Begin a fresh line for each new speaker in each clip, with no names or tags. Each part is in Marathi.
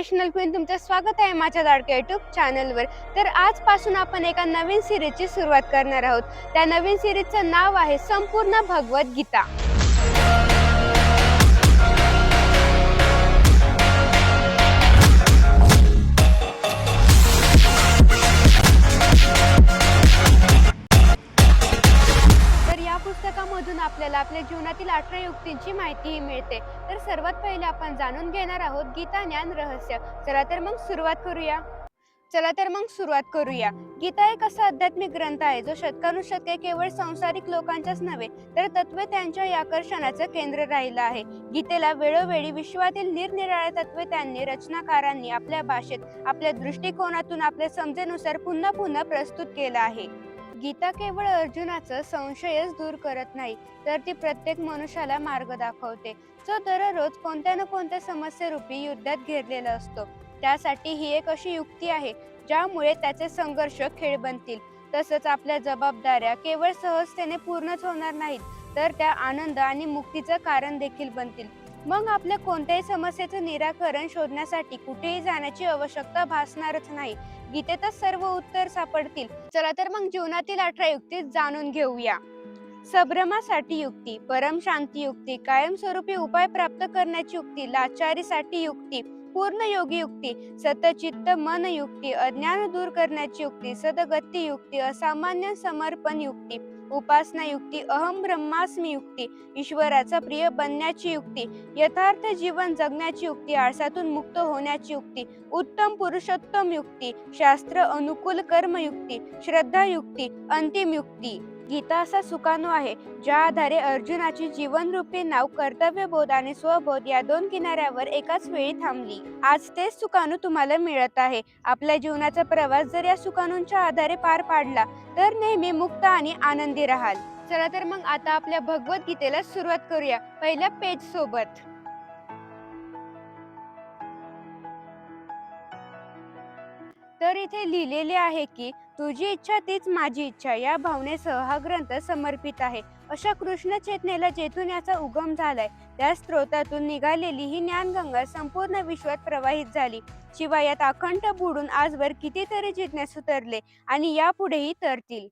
मोटिवेशनल क्वीन तुमचं स्वागत आहे माझ्या लाडक्या युट्यूब चॅनलवर तर आजपासून आपण एका नवीन सिरीजची सुरुवात करणार आहोत. त्या नवीन सिरीजचं नाव आहे संपूर्ण भगवद्गीता आपल्या जीवनातील अठरा युक्तींची माहितीही मिळते. तर सर्वात पहिले आपण जाणून घेणार आहोत गीता ज्ञान रहस्य. चला तर मग सुरुवात करूया. चला तर मग सुरुवात करूया. गीता एक असा आध्यात्मिक ग्रंथ आहे जो शतकानुशतके केवळ संसारिक लोकांच्याच नव्हे तर तत्वे त्यांच्या या आकर्षणाचं केंद्र राहिलं आहे. गीतेला वेळोवेळी विश्वातील निरनिराळ्या तत्वे त्यांनी रचनाकारांनी आपल्या भाषेत आपल्या दृष्टिकोनातून आपल्या समजेनुसार पुन्हा पुन्हा प्रस्तुत केलं आहे. गीता केवळ अर्जुनाचं संशयच दूर करत नाही तर ती प्रत्येक मनुष्याला मार्ग दाखवते. जो दररोज कोणत्या ना कोणत्या समस्येरूपी युद्धात घेरलेला असतो त्यासाठी ही एक अशी युक्ती आहे ज्यामुळे त्याचे संघर्ष खेळ बनतील. तसंच आपल्या जबाबदाऱ्या केवळ सहजतेने पूर्णच होणार नाहीत तर त्या आनंद आणि मुक्तीचं कारण देखील बनतील. मग आपल्या कोणत्याही समस्येचं निराकरण शोधण्यासाठी कुठेही जाण्याची आवश्यकता भासणारच नाही. गीतेतच सर्व उत्तर सापडतील. चला तर मग जीवनातील अठरा युक्ती जाणून घेऊया. संभ्रमासाठी युक्ती परम शांती युक्ती कायमस्वरूपी उपाय प्राप्त करण्याची युक्ती लाचारीसाठी युक्ती पूर्ण योगी युक्ती सतचित्त मन युक्ती अज्ञान दूर करण्याची युक्ती सदगती युक्ती असामान्य समर्पण युक्ती उपासना युक्ती अहम ब्रह्मास्मी युक्ती ईश्वराचा प्रिय बनण्याची युक्ती यथार्थ जीवन जगण्याची युक्ती आळसातून मुक्त होण्याची युक्ती उत्तम पुरुषोत्तम युक्ती शास्त्र अनुकूल कर्म युक्ती श्रद्धा युक्ती अंतिम युक्ती. गीता असा सुकाणू आहे ज्या आधारे अर्जुनाची जीवनरूपी नाव कर्तव्यबोध आणि स्वबोध या दोन किनाऱ्यावर एकाच वेळी थांबली. आज तेच सुकाणू तुम्हाला मिळत आहे. आपल्या जीवनाचा प्रवास जर या सुकाणूंच्या आधारे पार पाडला तर नेहमी मुक्त आणि आनंदी राहाल. चला तर मग आता आपल्या भगवद्गीतेला सुरुवात करूया. पहिल्या पेज सोबत. तर इथे लिहिलेले आहे की तुझी इच्छा तीच माझी इच्छा. या भावनेसह हा ग्रंथ समर्पित आहे. अशा कृष्ण चेतनेला जेथून याचा उगम झालाय त्या स्रोतातून निघालेली ही ज्ञानगंगा संपूर्ण विश्वात प्रवाहित झाली. शिवाय यात अखंड बुडून आजवर कितीतरी जिज्ञास उतरले आणि यापुढेही तरतील.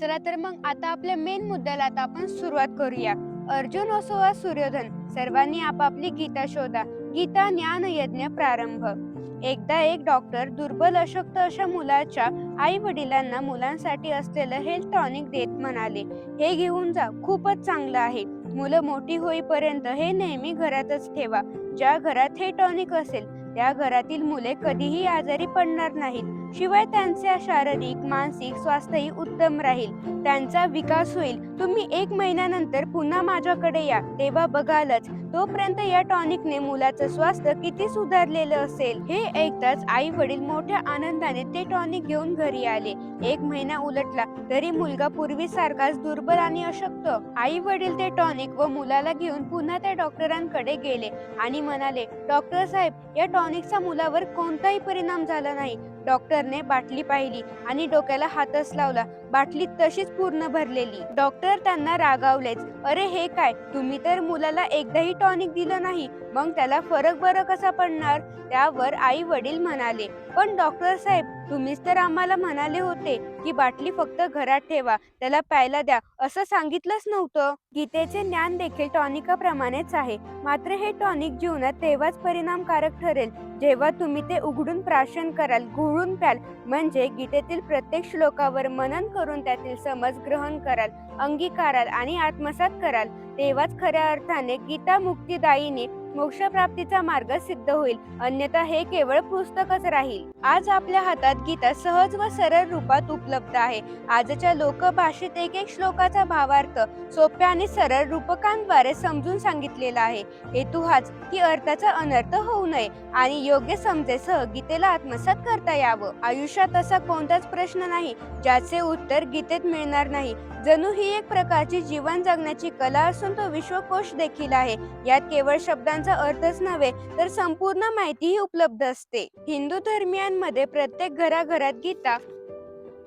चला तर मग आता आपल्या मेन मुद्द्याला आता आपण सुरुवात करूया. अर्जुन असो वा सूर्योधन सर्वांनी आपापली गीता शोधा. गीता ज्ञान यज्ञ प्रारंभ. एकदा एक डॉक्टर दुर्बल अशक्त अशा मुलाच्या आई वडिलांना मुलांसाठी असलेलं हेल्थ टॉनिक देत म्हणाले हे घेऊन जा खूपच चांगलं आहे. मुलं मोठी होईपर्यंत हे नेहमी घरातच ठेवा. ज्या घरात हे टॉनिक असेल त्या घरातील मुले कधीही आजारी पडणार नाहीत. शिवाय त्यांचे शारीरिक मानसिक स्वास्थ्यही उत्तम राहील. त्यांचा विकास होईल. तुम्ही एक महिन्यानंतर पुन्हा माझ्याकडे या. तेव्हा बघालच. तोपर्यंत या टॉनिकने मुलाचं स्वास्थ्य किती सुधारलेलं असेल? हे ऐकताच आई वडील मोठ्या आनंदाने ते टॉनिक घेऊन घरी आले. एक महिना उलटला तरी मुलगा पूर्वीसारखाच दुर्बल आणि अशक्त. आई वडील ते टॉनिक व मुलाला घेऊन पुन्हा त्या डॉक्टरांकडे गेले आणि म्हणाले डॉक्टर साहेब या टॉनिकचा मुलावर कोणताही परिणाम झाला नाही. डॉक्टरने बाटली पाहिली आणि डोक्याला हातच लावला. बाटली तशीच पूर्ण भरलेली. डॉक्टर त्यांना रागावलेच. अरे हे काय? तुम्ही तर मुलाला एकदाही टॉनिक दिलं नाही. मग त्याला फरक बरं कसा पडणार? त्यावर आई वडील म्हणाले. पण डॉक्टर साहेब तुम्हीच तर आम्हाला म्हणाले होते की बाटली फक्त घरात ठेवा. त्याला प्यायला द्या. असं सांगितलंच नव्हतं. गीतेचे ज्ञान देखील टॉनिकाप्रमाणेच आहे. मात्र हे टॉनिक जीवनात तेव्हाच परिणामकारक ठरेल. जेव्हा तुम्ही ते उघडून प्राशन कराल घोळून प्याल. म्हणजे गीतेतील प्रत्येक श्लोकावर मनन करून करून त्यातील समज ग्रहण कराल अंगीकाराल आणि आत्मसात कराल. तेव्हाच खऱ्या अर्थाने गीता मुक्तीदायीने मोक्षप्राप्तीचा मार्ग सिद्ध होईल. अन्यथा हे केवळ पुस्तकच राहील. आज आपल्या हातात गीता सहज व सरळ रूपात उपलब्ध आहे. आजच्या लोकभाषेत एक एक श्लोकाचा भावार्थ सोप्या आणि सरळ रूपकांद्वारे समजून सांगितलेला आहे. हेतू हाच की अर्थाचा अनर्थ होऊ नये आणि योग्य समजेसह गीतेला आत्मसात करता यावं. आयुष्यात असा कोणताच प्रश्न नाही ज्याचे उत्तर गीतेत मिळणार नाही. जणू ही एक प्रकारची जीवन जगण्याची कला असून तो विश्वकोश देखील आहे. यात केवळ शब्दांचा अर्थच नव्हे तर संपूर्ण माहितीही उपलब्ध असते. हिंदू धर्मियांमध्ये प्रत्येक घराघरात गीता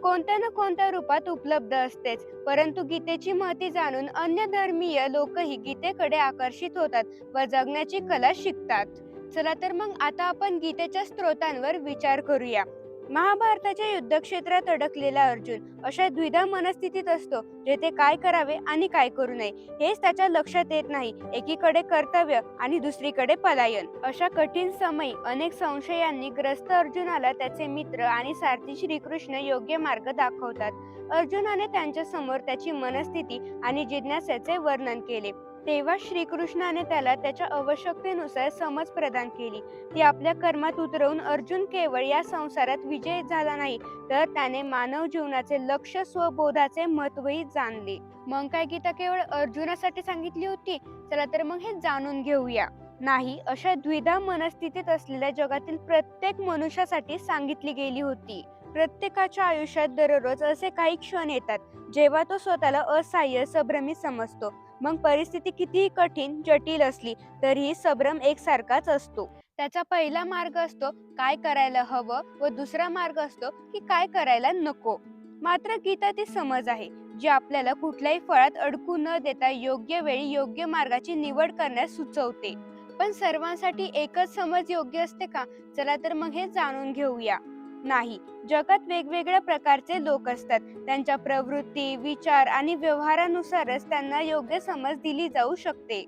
कोणत्या ना कोणत्या रूपात उपलब्ध असतेच. परंतु गीतेची महती जाणून अन्य धर्मीय लोकही गीतेकडे आकर्षित होतात व जगण्याची कला शिकतात. चला तर मग आता आपण गीतेच्या स्त्रोतांवर विचार करूया. महाभारताच्या युद्धक्षेत्रात अडकलेला अर्जुन अशा द्विधा मनस्थितीत असतो जेथे काय करावे आणि काय करू नये हेच त्याच्या लक्षात येत नाही. एकीकडे कर्तव्य आणि दुसरीकडे पलायन. अशा कठीण समयी अनेक संशयांनी ग्रस्त अर्जुनाला त्याचे मित्र आणि सारथी श्रीकृष्ण योग्य मार्ग दाखवतात. अर्जुनाने त्यांच्यासमोर त्याची मनस्थिती आणि जिज्ञासेचे वर्णन केले. तेव्हा श्रीकृष्णाने त्याला त्याच्या आवश्यकतेनुसार समज प्रदान केली. ती आपल्या कर्मात उतरवून अर्जुन केवळ या संसारात विजय झाला नाही तर त्याने मानव जीवनाचे लक्ष स्वबोधाचे महत्वही जाणले. मग काय गीता केवळ अर्जुनासाठी सांगितली होती? चला तर मग हे जाणून घेऊया. नाही अशा द्विधा मनस्थितीत असलेल्या जगातील प्रत्येक मनुष्यासाठी सांगितली गेली होती. प्रत्येकाच्या आयुष्यात दररोज असे काही क्षण येतात जेव्हा तो स्वतःला असहाय्य संभ्रमित समजतो. मग परिस्थिती कितीही कठीण जटिल असली तरीही सब्रम एकसारखाच असतो. त्याचा पहिला मार्ग असतो काय करायला हवं? व दुसरा मार्ग असतो की काय करायला नको? मात्र गीता ती समज आहे जी आपल्याला कुठल्याही फळात अडकू न देता योग्य वेळी योग्य मार्गाची निवड करण्यास सुचवते. पण सर्वांसाठी एकच समज योग्य असते का? चला तर मग हे जाणून घेऊया. नाही. जगात वेगवेगळ्या प्रकारचे लोक असतात. त्यांच्या प्रवृत्ती विचार आणि व्यवहारानुसारच त्यांना योग्य समज दिली जाऊ शकते.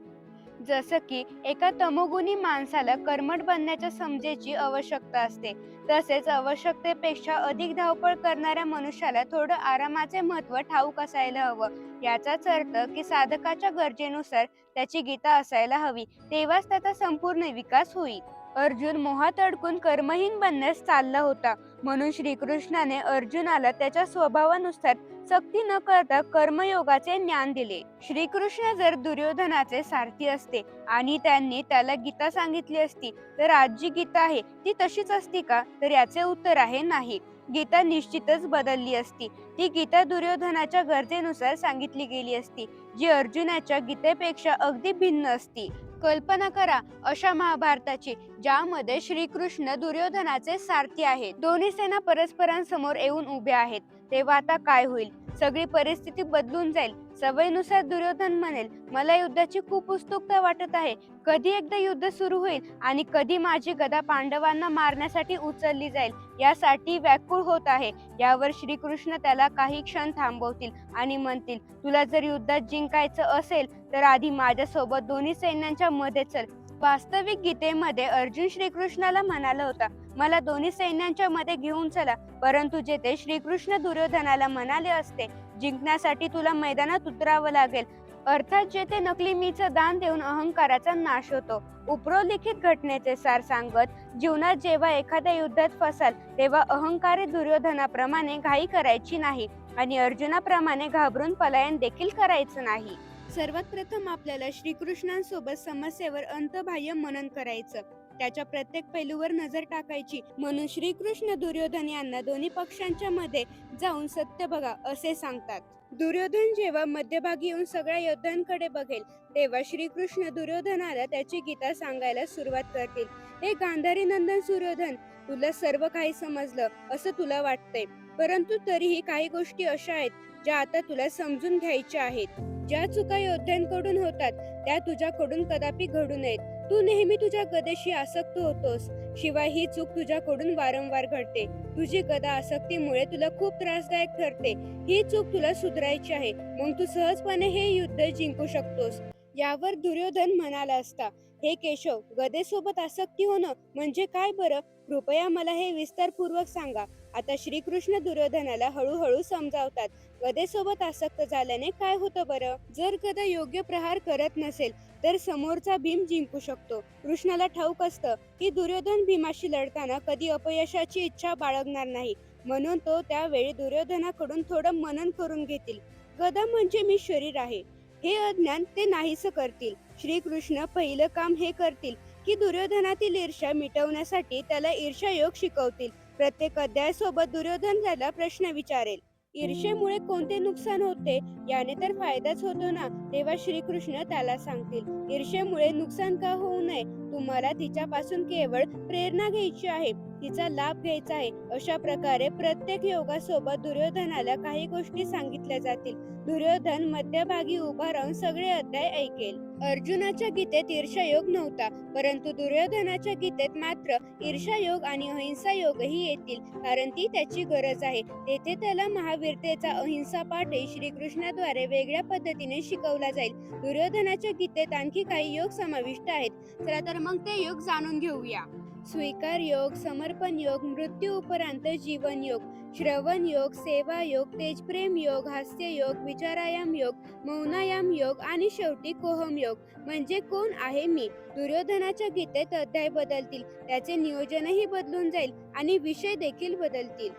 जसं की एका तमोगुणी माणसाला कर्मट बनण्याच्या समजेची आवश्यकता असते. तसेच आवश्यकतेपेक्षा अधिक धावपळ करणाऱ्या मनुष्याला थोडं आरामाचे महत्त्व ठाऊक असायला हवं. याचाच अर्थ की साधकाच्या गरजेनुसार त्याची गीता असायला हवी. तेव्हाच त्याचा संपूर्ण विकास होईल. अर्जुन मोहात अडकून कर्महीन बनण्यास चालला होता. म्हणून श्रीकृष्णाने अर्जुनाला त्याच्या स्वभावानुसार सक्ती न करता कर्मयोगाचे ज्ञान दिले. श्रीकृष्ण जर दुर्योधनाचे सारथी असते आणि त्यांनी त्याला गीता सांगितली असती तर आज जी गीता आहे ती तशीच असती का? तर याचे उत्तर आहे नाही. गीता निश्चितच बदलली असती. ती गीता दुर्योधनाच्या गरजेनुसार सांगितली गेली असती जी अर्जुनाच्या गीतेपेक्षा अगदी भिन्न असती. कल्पना करा अशा महाभारताची ज्यामध्ये श्रीकृष्ण दुर्योधनाचे सारथी आहेत. दोन्ही सेना परस्परांसमोर येऊन उभ्या आहेत. तेव्हा आता काय होईल? सगळी परिस्थिती बदलून जाईल. सवयीनुसार दुर्योधन म्हणेल मला युद्धाची खूप उत्सुकता वाटत आहे. कधी एकदा युद्ध सुरू होईल आणि कधी माझी गदा पांडवांना मारण्यासाठी उचलली जाईल. यासाठी व्याकुळ होत आहे. यावर श्रीकृष्ण त्याला काही क्षण थांबवतील आणि म्हणतील तुला जर युद्धात जिंकायचं असेल तर आधी माझ्यासोबत दोन्ही सैन्यांच्या मध्ये चल. वास्तविक गीतेमध्ये अर्जुन श्रीकृष्णाला म्हणाला होता मला दोन्ही सैन्यांच्या मध्ये घेऊन चला परंतु जेथे श्रीकृष्ण दुर्योधनाला म्हणाले असते जिंकण्यासाठी तुला मैदानात उतरावं लागेल. अर्थात जेथे नकली मीचं दान देऊन अहंकाराचा नाश होतो. उपरोलिखित घटनेचे सार सांगत जीवनात जेव्हा एखाद्या युद्धात फसाल तेव्हा अहंकारी दुर्योधनाप्रमाणे घाई करायची नाही आणि अर्जुनाप्रमाणे घाबरून पलायन देखील करायचं नाही. सर्वात प्रथम आपल्याला श्रीकृष्णांसोबत समस्येवर अंतबाह्य मनन करायचं. त्याच्या प्रत्येक पैलूवर नजर टाकायची. म्हणून श्रीकृष्ण दुर्योधन यांना दोन्ही पक्षांच्या मध्ये जाऊन सत्य बघा असे सांगतात. दुर्योधन जेव्हा मध्यभागी येऊन सगळ्या योद्ध्यांकडे बघेल तेव्हा श्रीकृष्ण दुर्योधनाला त्याची गीता सांगायला सुरुवात करतील. हे गांधारी नंदन सुर्योधन तुला सर्व काही समजलं असं तुला वाटतंय. परंतु तरीही काही गोष्टी अशा आहेत ज्या आता तुला समजून घ्यायच्या आहेत. ज्या चुका योद्ध्यांकडून होतात त्या तुझ्याकडून कदापि घडू नयेत. तू नेहमी तुझ्या गदेशी आसक्त होतोस शिवाय ही चूक तुझ्याकडून वारंवार घडते. तुझी गदा आसक्तीमुळे तुला खूप त्रासदायक ठरते. ही चूक तुला सुधारायची आहे मग तू सहजपणे हे युद्ध जिंकू शकतोस. यावर दुर्योधन म्हणाला असता हे केशव गदेसोबत आसक्ती होणं म्हणजे काय बरं? कृपया मला हे विस्तारपूर्वक सांगा. आता श्रीकृष्ण दुर्योधनाला हळूहळू समजावतात. गदेसोबत आसक्त झाल्याने काय होतं बरं? जर गदा योग्य प्रहार करत नसेल तर समोरचा भीम जिंकू शकतो. कृष्णाला ठाऊक असतं की दुर्योधन भीमाशी लढताना कधी अपयशाची इच्छा बाळगणार नाही. म्हणून तो त्यावेळी दुर्योधनाकडून थोडं मनन करून घेतील. गदा म्हणजे मी शरीर आहे. हे अज्ञान ते नाहीसं करतील. श्रीकृष्ण पहिलं काम हे करतील की दुर्योधनातील ईर्ष्या मिटवण्यासाठी त्याला ईर्ष्या योग शिकवतील. प्रत्येक अध्यायासोबत दुर्योधनला प्रश्न विचारेल. ईर्षेमुळे कोणते नुकसान होते? याने तर फायदाच होतो ना? तेव्हा श्रीकृष्ण त्याला सांगतील ईर्षेमुळे नुकसान का होऊ नये? तुम्हाला तिच्यापासून केवळ प्रेरणा घ्यायची आहे. तिचा लाभ घ्यायचा आहे. अशा प्रकारे प्रत्येक योगासोबत दुर्योधनाला काही गोष्टी सांगितल्या जातील. दुर्योधन मध्यभागी उभा राहून सगळे अध्याय ऐकेल. अर्जुनाच्या गीतेत ईर्षायोग नव्हता परंतु दुर्योधनाच्या गीतेत मात्र ईर्षायोग आणि अहिंसा योगही येतील कारण ती त्याची गरज आहे. तेथे त्याला महावीरतेचा अहिंसा पाठही श्रीकृष्णाद्वारे वेगळ्या पद्धतीने शिकवला जाईल. दुर्योधनाच्या गीतेत आणखी काही योग समाविष्ट आहेत. चला तर मग ते योग जाणून घेऊया. स्वीकार योग समर्पण योग मृत्यू उपरांत जीवन योग श्रवण योग सेवा योग तेजप्रेम योग हास्य योग विचारायाम योग मौनायाम योग आणि शेवटी कोहम योग. म्हणजे कोण आहे मी? दुर्योधनाच्या गीतेत अध्याय बदलतील. त्याचे नियोजनही बदलून जाईल आणि विषय देखील बदलतील.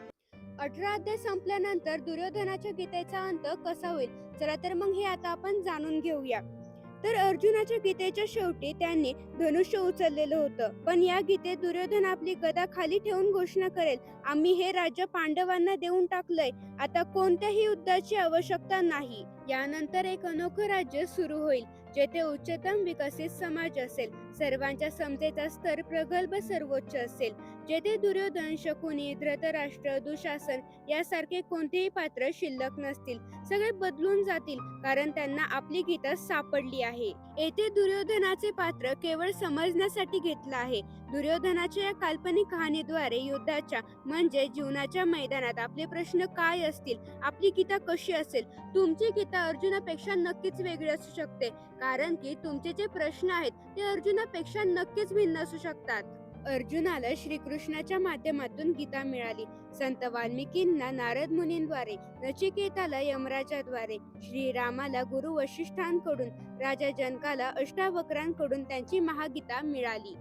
अठरा अध्याय संपल्यानंतर दुर्योधनाच्या गीतेचा अंत कसा होईल? चला तर मग हे आता आपण जाणून घेऊया. तर अर्जुनाच्या गीतेच्या शेवटी त्यांनी धनुष्य उचललेलं होतं. पण या गीतेत दुर्योधन आपली गदा खाली ठेवून घोषणा करेल आम्ही हे राज्य पांडवांना देऊन टाकलंय. आता कोणत्याही युद्धाची आवश्यकता नाही. यानंतर एक अनोखं राज्य सुरू होईल जेथे उच्चतम विकसित समाज असेल. सर्वांच्या समतेचा स्तर प्रगल्भ सर्वोच्च असेल. जेथे दुर्योधन शकुनी धृतराष्ट्र दुशासन यासारखे कोणतेही पात्र शिल्लक नसतील. सगळे बदलून जातील कारण त्यांना आपली गीता सापडली आहे. येथे दुर्योधनाचे पात्र केवळ समजण्यासाठी घेतलं आहे. दुर्योधनाच्या या काल्पनिक कहाणीद्वारे युद्धाच्या म्हणजे जीवनाच्या मैदानात आपले प्रश्न काय असतील? आपली गीता कशी असेल? तुमची गीता अर्जुनापेक्षा नक्कीच वेगळी असू शकते कारण की तुमचे जे प्रश्न आहेत ते पेक्षा नक्कीच भिन्न असू शकतात. अर्जुनाला श्रीकृष्णाच्या माध्यमातून गीता मिळाली. संत वाल्मिकींना नारद मुनींद्वारे नचिकेताला यमराजाद्वारे श्रीरामाला गुरु वशिष्ठांकडून राजा जनकाला अष्टावक्रांकडून त्यांची महागीता मिळाली.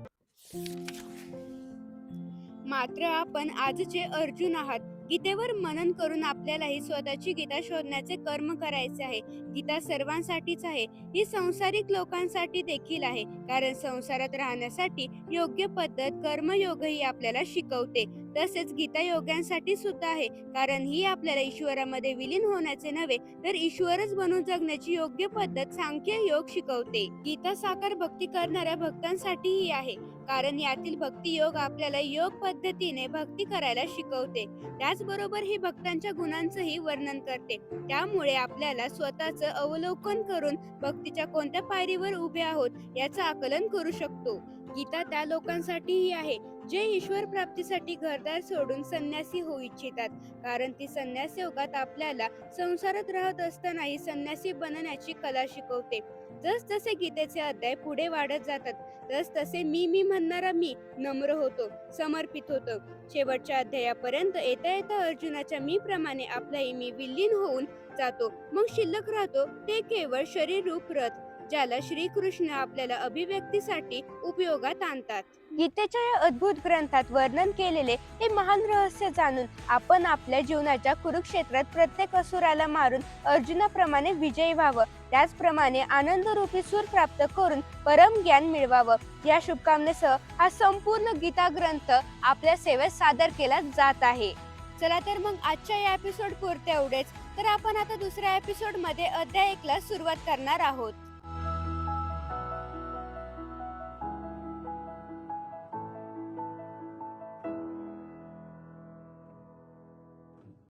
मात्र आपण आजचे अर्जुन आहात. गीतेवर मनन करून आपल्यालाही स्वतःची गीता शोधण्याचे कर्म करायचे आहे. गीता सर्वांसाठीच आहे. ही संसारिक लोकांसाठी देखील आहे. कारण संसारात राहण्यासाठी योग्य पद्धत कर्मयोगही आपल्याला शिकवते. तसेच गीता योग्यांसाठी सुद्धा आहे. कारण ही आपल्याला ईश्वरामध्ये विलीन होण्याचे नव्हे तर ईश्वरच बनून जगण्याची योग्य पद्धत सांख्य योग शिकवते. गीता साकार भक्ती करणाऱ्या भक्तांसाठीही आहे. कारण यातील भक्ती योग आपल्याला योग पद्धतीने भक्ती करायला शिकवते. त्याचबरोबर ही भक्तांच्या गुणांचंही वर्णन करते. त्यामुळे आपल्याला स्वतःच अवलोकन करून भक्तीच्या कोणत्या पायरीवर उभे आहोत याचं आकलन करू शकतो. गीता त्या लोकांसाठीही आहे जे ईश्वर प्राप्तीसाठी घरदार सोडून संन्यासी होऊ इच्छितात. कारण ती संन्यास योगात आपल्याला संसारात राहत असतानाही संन्यासी बनण्याची कला शिकवते. जस जसे गीतेचे अध्याय पुढे वाढत जातात तस तसे मी मी म्हणणारा मी नम्र होतो समर्पित होतो. शेवटच्या अध्यायापर्यंत येता येता अर्जुनाच्या मी प्रमाणे आपलाही मी विलीन होऊन जातो. मग शिल्लक राहतो ते केवळ शरीर रूप रथ ज्याला श्रीकृष्ण आपल्याला अभिव्यक्तीसाठी उपयोगात आणतात. गीतेच्या या अद्भुत ग्रंथात वर्णन केलेले हे महान रहस्य जाणून आपण आपल्या जीवनाच्या कुरुक्षेत्रात प्रत्येक असुराला मारून अर्जुनाप्रमाणे विजयी व्हावं. त्याचप्रमाणे आनंद रूपी सूर प्राप्त करून परम ज्ञान मिळवावं. या शुभकामनेसह हा संपूर्ण गीता ग्रंथ आपल्या सेवेत सादर केला जात आहे. चला तर मग आजच्या या एपिसोड पुरते एवढेच. तर आपण आता दुसऱ्या एपिसोडमध्ये अध्याय एकला सुरुवात करणार आहोत.